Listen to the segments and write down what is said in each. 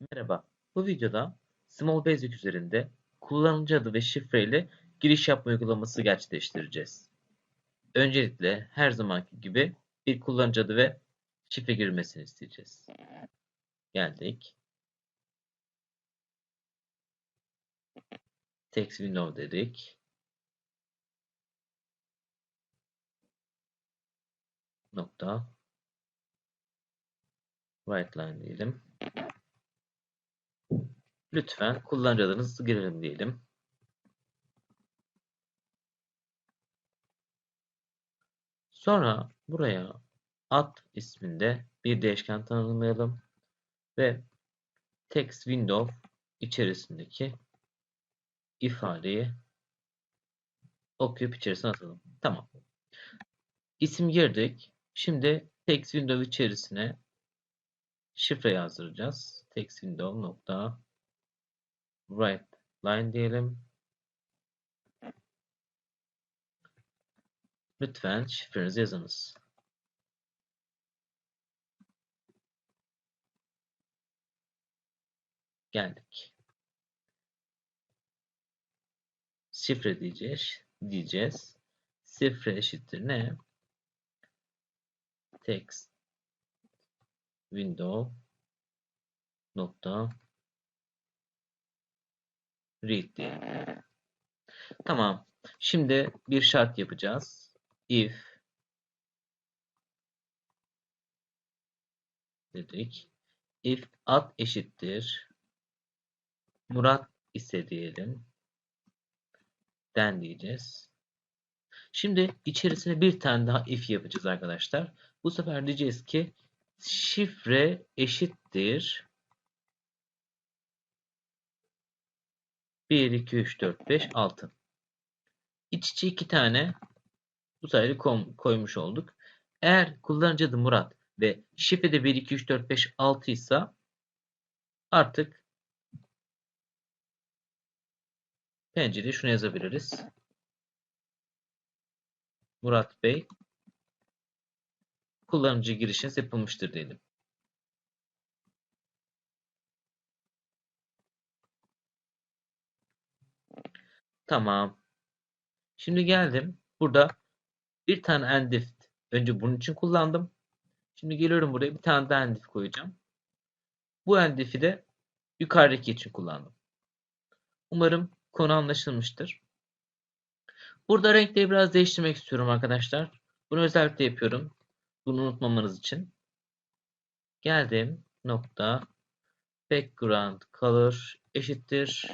Merhaba, bu videoda Small Basic üzerinde kullanıcı adı ve şifre ile giriş yapma uygulaması gerçekleştireceğiz. Öncelikle her zamanki gibi bir kullanıcı adı ve şifre girmesini isteyeceğiz. Geldik. Text window dedik. Nokta. Right line diyelim. Lütfen kullanıcı adınızı girelim diyelim. Sonra buraya ad isminde bir değişken tanımlayalım ve text window içerisindeki ifadeyi okuyup içerisine atalım. Tamam. İsim girdik. Şimdi text window içerisine şifre yazdıracağız. Text window nokta right line diyelim. Lütfen şifrenizi yazınız. Geldik. Şifre diyeceğiz. diyeceğiz. Şifre eşittir ne? Text window nokta read diyelim. Tamam. Şimdi bir şart yapacağız. If dedik. If ad eşittir Murat ise diyelim. Den diyeceğiz. Şimdi içerisine bir tane daha if yapacağız arkadaşlar. Bu sefer diyeceğiz ki şifre eşittir 1, 2, 3, 4, 5, 6. İç içe iki tane bu sayıyı koymuş olduk. Eğer kullanıcı adı Murat ve şifrede 1, 2, 3, 4, 5, 6 ise artık pencereye şunu yazabiliriz. Murat Bey kullanıcı girişiniz yapılmıştır diyelim. Tamam. Şimdi geldim. Burada bir tane endif önce bunun için kullandım. Şimdi geliyorum buraya bir tane daha endif koyacağım. Bu endifi de yukarıdaki için kullandım. Umarım konu anlaşılmıştır. Burada renkleri biraz değiştirmek istiyorum arkadaşlar. Bunu özellikle yapıyorum. Bunu unutmamanız için. Geldim. Nokta. Background color eşittir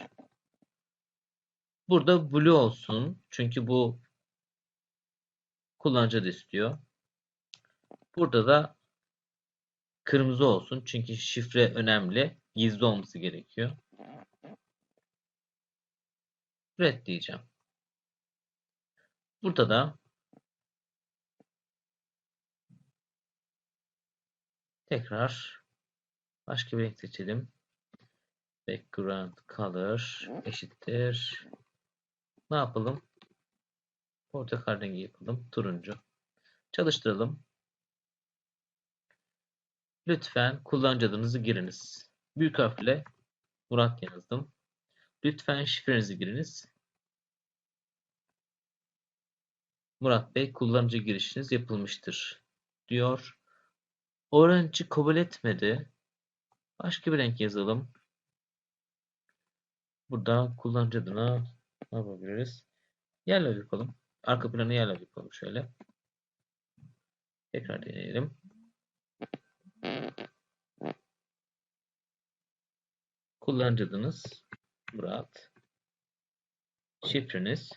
Burada blue olsun. Çünkü bu kullanıcı da istiyor. Burada da kırmızı olsun. Çünkü şifre önemli. Gizli olması gerekiyor. Red diyeceğim. Burada da tekrar başka bir renk seçelim. Background color eşittir ne yapalım? Portakal rengi yapalım. Turuncu. Çalıştıralım. Lütfen kullanıcı adınızı giriniz. Büyük harfle Murat yazdım. Lütfen şifrenizi giriniz. Murat Bey kullanıcı girişiniz yapılmıştır diyor. Orange'ı kabul etmedi. Başka bir renk yazalım. Burada kullanıcı adına ne yapabiliriz? Yellow yapalım. Arka planı yellow yapalım şöyle. Tekrar deneyelim. Kullanıcı adınız Murat. Şifreniz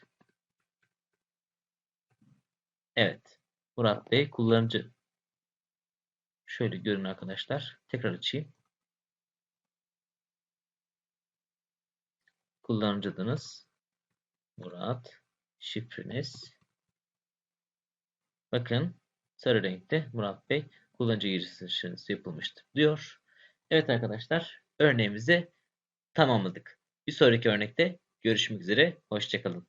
Evet. Murat Bey kullanıcı şöyle görün arkadaşlar. Tekrar açayım. Kullanıcı adınız Murat şifreniz. Bakın sarı renkte Murat Bey kullanıcı girişiniz yapılmıştır diyor. Evet arkadaşlar örneğimizi tamamladık. Bir sonraki örnekte görüşmek üzere. Hoşçakalın.